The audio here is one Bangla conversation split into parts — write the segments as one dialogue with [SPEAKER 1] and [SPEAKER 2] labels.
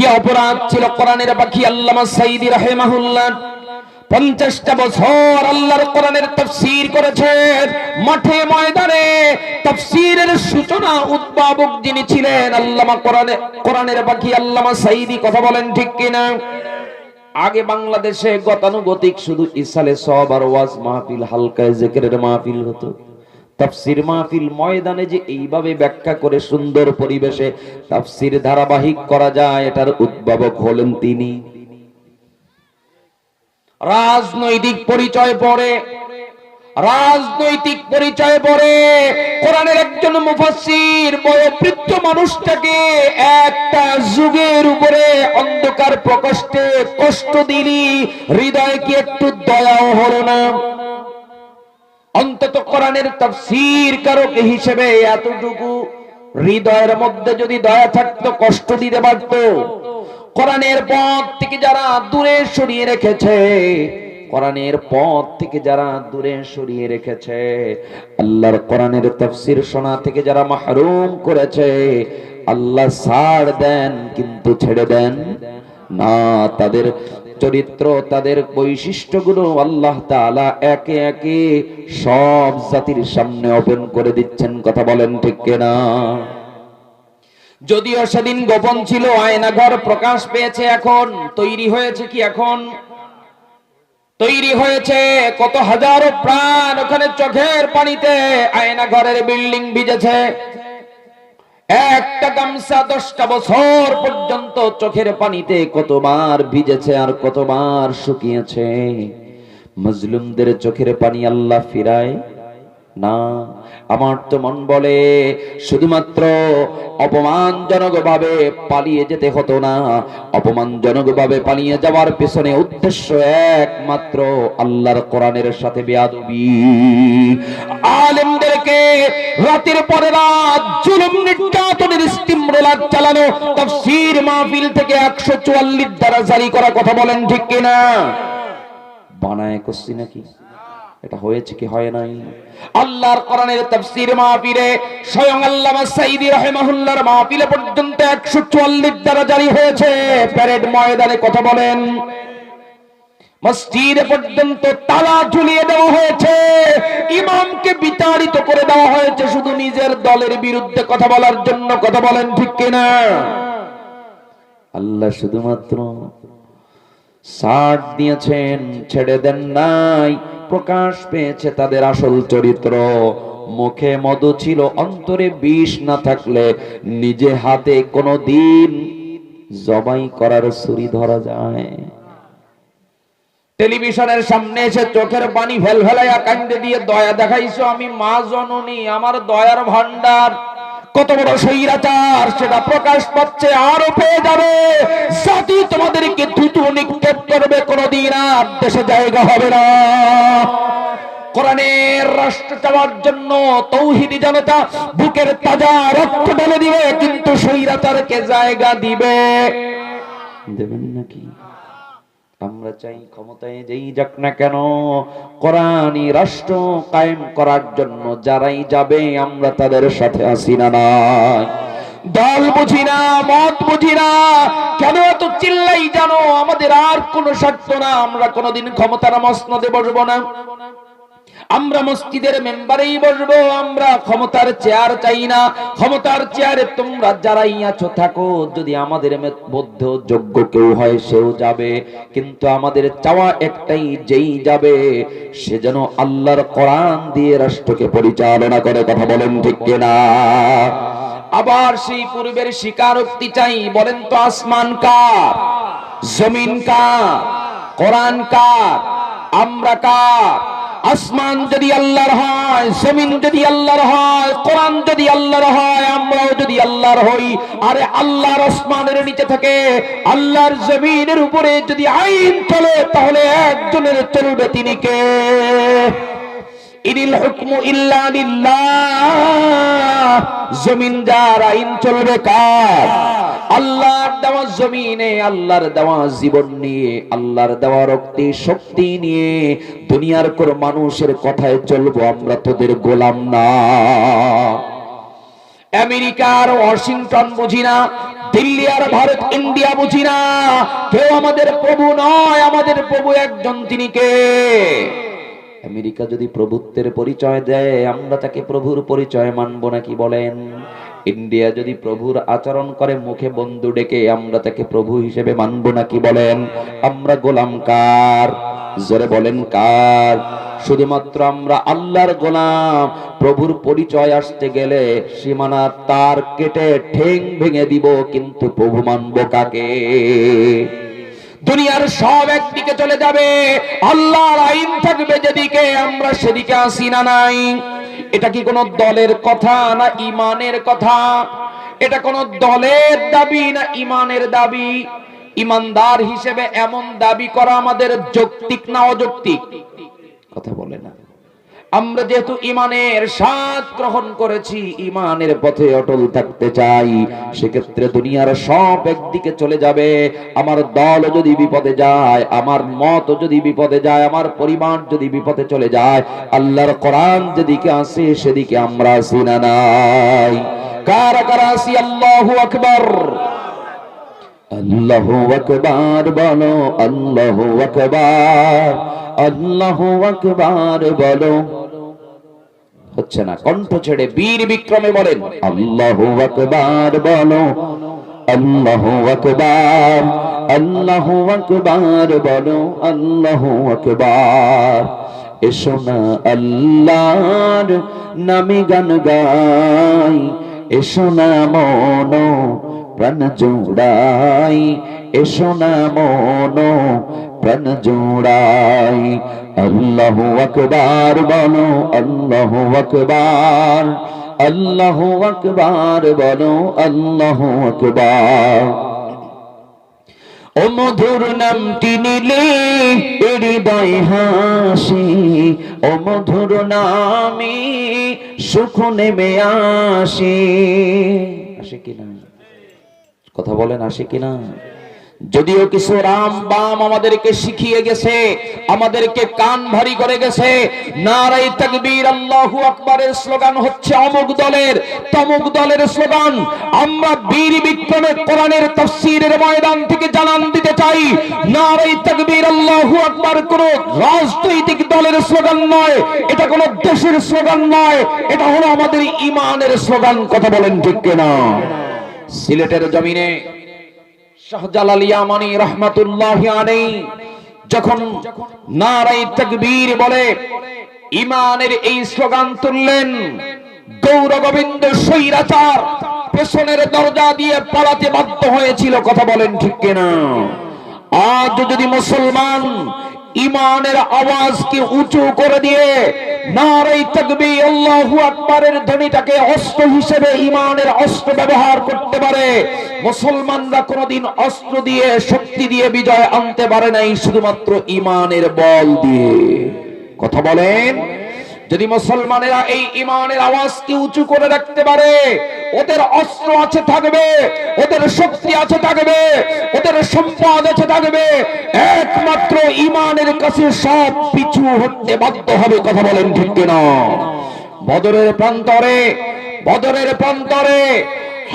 [SPEAKER 1] কি অপরাধ ছিল কোরআনের পাখি আল্লামা সাইদি রাহেমাহুল্লাহ? পঞ্চাশটা বছর আল্লাহর কোরআনের তফসির করেছেন মাঠে ময়দানে তফসিরের সূচনা উদ্ভাবক যিনি ছিলেন আল্লামা কোরআনে, কোরআনের পাখি আল্লামা সাইদি, কথা বলেন ঠিক কিনা? আগে বাংলাদেশে গতানুগতিক শুধু ইসালে সব আর ওয়াজ মাহফিল, হালকায় জেকেরের মাহফিল হতো। তাফসির মাহফিল ময়দানে যে এইভাবে ব্যাখ্যা করে সুন্দর পরিবেশে তাফসির ধারাবাহিক করা যায়, এটার উদ্ভাবক হলেন তিনি। রাজনৈতিক পরিচয় পড়ে, রাজনৈতিক পরিচয় পড়ে, কোরআনের একজন মুফাসসির বয়োবৃদ্ধ মানুষটাকে একটা যুগের উপরে অন্ধকার প্রকষ্টে কষ্ট দিলি হৃদয়ে কি একটু দয়াও হলো না। অন্তত কোরআনের তাফসীর কারক হিসেবে এতটুকু হৃদয়ের মধ্যে যদি দয়া থাকতো, কষ্ট দিতে পারতো। কোরআনের পথ থেকে যারা দূরে সরিয়ে রেখেছে, কোরআনের পথ থেকে যারা দূরে সরিয়ে রেখেছে, আল্লাহর কোরআনের তাফসীর শোনা থেকে যারা মাহরুম করেছে, আল্লাহ ছাড় দেন কিন্তু ছেড়ে দেন না। তাদের চরিত্র, তাদের বৈশিষ্ট্যগুলো আল্লাহ তাআলা একে একে সব জাতির সামনে ওপেন করে দিচ্ছেন, কথা বলেন ঠিক কিনা? যদিও সেদিন গোপন ছিল, আয়নাঘর প্রকাশ পেয়েছে এখন, তৈরি হয়েছে কি এখন? তৈরি হয়েছে, কত হাজারো প্রাণ ওখানে চোখের পানিতে আয়না ঘরের বিল্ডিং ভিজেছে। গামছা দশটা বছর পর্যন্ত চোখের পানিতে কতবার ভিজেছে আর কতবার শুকিয়েছে। মজলুমদের চোখের পানি আল্লাহ ফিরায়? না, আমার তো মন বলে, শুধুমাত্র অপমানজনক ভাবে পালিয়ে যেতে হতো না। অপমানজনক ভাবে পালিয়ে যাওয়ার পেছনে উদ্দেশ্য একমাত্র আল্লাহর কোরআনের সাথে বেয়াদবি। আলেমদেরকে রাতের পরে রাত জুলুম নির্যাতনের স্টিম রোলার চালানো তাফসীর মাহফিল থেকে একশো চুয়াল্লিশ দ্বারা জারি করা কথা বলেন ঠিক কিনা? বানায় করছি নাকি? এটা হয়েছে কি হয় নাই? আল্লাহর কোরআনের তাফসীর মাহফিলে স্বয়ং আল্লামা সাইদি রাহিমাহুল্লাহর মাহফিলে পর্যন্ত 144 দ্বারা জারি হয়েছে। প্যারেড ময়দানে কথা বলেন। মসজিদে পর্যন্ত তালা ঝুলিয়ে দেওয়া হয়েছে। ইমামকে বিতাড়িত করে দেওয়া হয়েছে শুধু নিজের দলের বিরুদ্ধে কথা বলার জন্য। কথা বলেন ঠিক কিনা? আল্লাহ শুধুমাত্র সাট দিয়েছেন, ছেড়ে দেন নাই, প্রকাশ পেয়েছে তাদের আসল চরিত্র। মুখে মধু ছিল, অন্তরে বিষ না থাকলে নিজে হাতে কোনো দিন জবাই করার ছুরি ধরা যায়। টেলিভিশনের সামনে এসে চোখের পানি ফেল ফেলাইয়া কান্দে দিয়ে দয়া দেখাইছো আমি মা জননী, আমার দয়ার ভান্ডার কত বড় স্বৈরাচার, সেটা প্রকাশ পাচ্ছে, আরও পেয়ে যাবে। জাতি তোমাদেরকে থুতু নিক্ষেপ করবে কোনদিন, আর দেশে জায়গা হবে না। কোরআনের রাষ্ট্র চাওয়ার জন্য তৌহিদি জনতা বুকের তাজা রক্ত ঢেলে দিবে, কিন্তু স্বৈরাচারকে জায়গা দিবে। দেবেন নাকি? আমরা চাই ক্ষমতায় যেই যাক না কেন, কোরআনই রাষ্ট্র কায়েম করার জন্য যারাই যাবে আমরা তাদের সাথে আসি না নাই। দল বুঝি না, মত বুঝি না, কেন এত চিল্লাই জানো? আমাদের আর কোনো স্বার্থ না, আমরা কোনোদিন ক্ষমতার মসনদে বসবো না। আমরা মসজিদের মেম্বারেই বসবো, আমরা ক্ষমতার চেয়ার চাই না। ক্ষমতার চেয়ারে তোমরা যারাই আছো থাকো, যদি আমাদের মধ্যে যোগ্য কেউ হয় সেও যাবে। কিন্তু আমাদের চাওয়া একটাই, যেই যাবে, সে যেন আল্লাহর কোরআন দিয়ে রাষ্ট্রকে পরিচালনা করে। কথা বলেন ঠিক কিনা? আবার সেই পূর্বের স্বীকারোক্তি চাই, বলেন তো আসমান কার, জমিন কার, কোরআন কার, আমরা কার? আসমান যদি আল্লাহর হয়, জমিন যদি আল্লাহর হয়, কোরআন যদি আল্লাহর হয়, আমরাও যদি আল্লাহর হই। আরে আল্লাহর আসমানের নিচে থাকে, আল্লাহর জমিনের উপরে যদি আইন চলে, তাহলে একজনের চলবে তিনি কে? ইনিল হুকমু ইল্লা জমিন যার আইন চলবে কার? আল্লাহর দেওয়া জমিনে, আল্লাহর দেওয়া জীবন নিয়ে, আল্লাহর দেওয়া রক্তি শক্তি নিয়ে দুনিয়ার কোন মানুষের কথায় চলবো, আমরা তোদের গোলাম না। আমেরিকার ওয়াশিংটন বুঝি দিল্লি আর ভারত, ইন্ডিয়া বুঝি না। কেউ আমাদের প্রভু নয়, আমাদের প্রভু একজন, তিনি কে? আমেরিকা যদি প্রভুত্বের পরিচয় দেয়, আমরা তাকে প্রভুর পরিচয় মানব নাকি বলেন? ইন্ডিয়া যদি প্রভুর আচরণ করে, মুখে বন্ধু ডেকে আমরা তাকে প্রভু হিসেবে মানব নাকি বলেন? আমরা গোলাম কার? জোরে বলেন কার? শুধুমাত্র আমরা আল্লাহর গোলাম। প্রভুর পরিচয় আসতে গেলে সীমানা তার কেটে ঠেং ভেঙে দিব, কিন্তু প্রভু মানব কাকে? দুনিয়ার সব একদিকে চলে যাবে, আল্লাহর আইন থাকবে যেদিকে, আমরা সেদিকে আসি না নাই। এটা কি কোন দলের কথা না ইমানের কথা? এটা কোন দলের দাবি না ইমানের দাবি? ইমানদার হিসেবে এমন দাবি করা আমাদের যৌক্তিক না অযৌক্তিক? কথা বলে না। আমরা যেহেতু ইমানের স্বাদ গ্রহণ করেছি ইমানের পথে অটল থাকতে চাই। সেক্ষেত্রে দুনিয়ার সব একদিকে চলে যাবে। আমার দল যদি বিপদে যায়, আমার মত যদি বিপদে যায়, আমার পরিবার যদি বিপদে চলে যায়, আল্লাহর কোরআন যেদিকে আসে, সেদিকে আমরা আসি না নাই। কারা কারা আসি? আল্লাহু আকবার। আল্লাহ আকবার বলো, আল্লাহ আকবার। আল্লাহ আকবার বলো। হচ্ছে না। কণ্ঠ ছেড়ে বীর বিক্রমে বলেন, আল্লাহ আকবার বলো, আল্লাহ আকবার আল্লাহ আকবার বলো, আল্লাহ আকবার। এসো না আল্লাহর নামে গান গাই, এসো না মনো প্রাণ জোড়াই, এসো না মনো প্রাণ জোড়াই। আল্লাহ আকবার বলো, আল্লাহ আকবার। আল্লাহ আকবার বলো, আল্লাহ আকবার। ও মধুর নামটি নিলে হৃদয় হাসি। ও মধুর নামে সুখ নেমে আসে। আসে কিনা কথা বলেন, আসে কিনা যদিও কিছু রাম বাম আমাদেরকে শিখিয়ে গেছে, আমাদেরকে কান ভারী করে গেছে নারাই তাকবীর আল্লাহু আকবারের স্লোগান হচ্ছে অমুক দলের, তমুক দলের স্লোগান। আমরা বীর বিক্রমে কোরআনের তাফসীরের ময়দান থেকে জানান দিতে চাই নারাই তাকবীর আল্লাহু আকবার কোন রাজনৈতিক দলের স্লোগান নয়, এটা কোন দেশের স্লোগান নয়, এটা হলো আমাদের ইমানের স্লোগান, কথা বলেন ঠিক কিনা? সিলেটের জমিনে ঠিক কিনা? আজ যদি মুসলমান ইমানের আওয়াজকে উঁচু করে দিয়ে নারাই তাকবি আল্লাহু ধ্বনিটাকে অস্ত্র হিসেবে ইমানের অস্ত্র ব্যবহার করতে পারে মুসলমানরা কোনোদিন অস্ত্র দিয়ে, শক্তি দিয়ে বিজয় আনতে পারে নাই, শুধুমাত্র ইমানের বল দিয়ে। কথা বলেন? যদি মুসলমানেরা এই ইমানের আওয়াজকে উঁচু করে রাখতে পারে, ওদের অস্ত্র আছে থাকবে, ওদের শক্তি আছে থাকবে, ওদের সম্পদ আছে থাকবে, একমাত্র ইমানের কাছে সব পিছু হতে বাধ্য হবে, কথা বলেন ঠিক কিনা? বদরের প্রান্তরে বদরের প্রান্তরে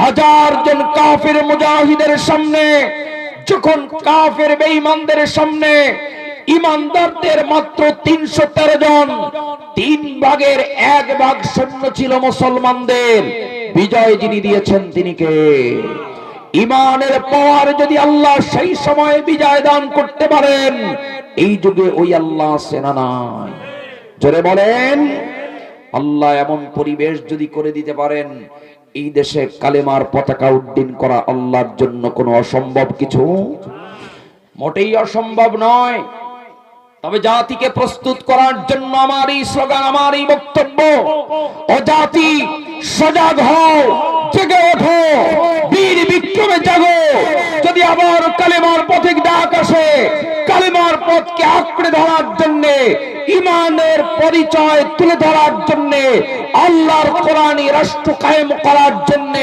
[SPEAKER 1] হাজার জন কাফের মুজাহিদের সামনে, যখন কাফের বেঈমানদের সামনে ইমানদারদের মাত্র তিনশো তেরো জন, তিন ভাগের এক ভাগ সৈন্য ছিল মুসলমানদের। বিজয় যিনি দিয়েছেন তিনি কে? ইমানের পাওয়ার যদি আল্লাহ সেই সময় বিজয় দান করতে পারেন, এই যুগে ওই আল্লাহ সেনা নাই। জোরে বলেন, আল্লাহ এমন পরিবেশ যদি করে দিতে পারেন এই দেশে কালেমার পতাকা উড্ডীন করা আল্লাহর জন্য কোনো অসম্ভব কিছু? মোটেই অসম্ভব নয়। তবে জাতিকে প্রস্তুত করার জন্য আমার এই স্লোগান, আমার এই বক্তব্য ও জাতি সজাগ হও, জেগে ওঠো, বীর বিক্রমে জাগো। যদি আবার কালেমার পথে ডাক আসে, কালেমার পথকে আঁকড়ে ধরার জন্য ইমানের পরিচয় তুলে ধরার জন্য, আল্লাহর কোরআনী রাষ্ট্র কায়েম করার জন্য,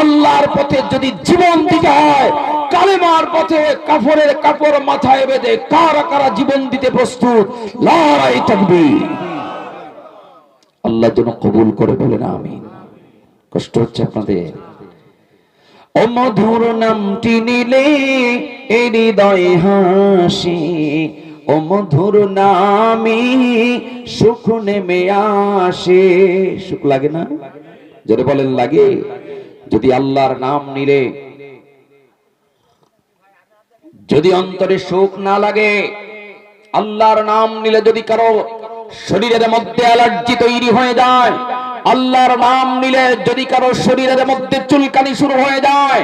[SPEAKER 1] আল্লাহর পথে যদি জীবন দিতে হয়, কালেমার পথে কাফরের কাপড় মাথায় বেঁধে কারা কারা জীবন দিতে প্রস্তুত? লড়াই থাকবে আল্লাহ যেন কবুল করে বলেন আমি কষ্ট হচ্ছে আপনাদের। ও মধুর নামটি নিলে এ হৃদয় হাসি ও মধুর নামে সুখ নেমে আসে। সুখ লাগে না? যদি বলেন, লাগে। যদি আল্লাহর নাম নিলে, যদি অন্তরে সুখ না লাগে, আল্লাহর নাম নিলে যদি কারও শরীরের মধ্যে অ্যালার্জি তৈরি হয়ে যায়, আল্লাহর নাম নিলে যদি কারও শরীরের মধ্যে চুলকানি শুরু হয়ে যায়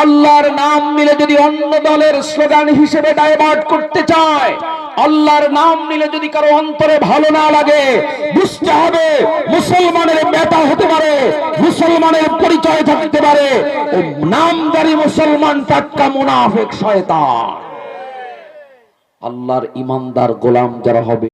[SPEAKER 1] আল্লাহর নাম নিলে যদি অন্য দলের স্লোগান হিসেবে ডাইভার্ট করতে চায়, আল্লাহর নাম নিলে যদি কারও অন্তরে ভালো না লাগে, বুঝতে হবে মুসলমানের মেটা হতে পারে, মুসলমানের পরিচয় থাকতে পারে নামদারি মুসলমান টাটকা মুনাফেক শয়তান। আল্লাহর ইমানদার গোলাম যারা হবে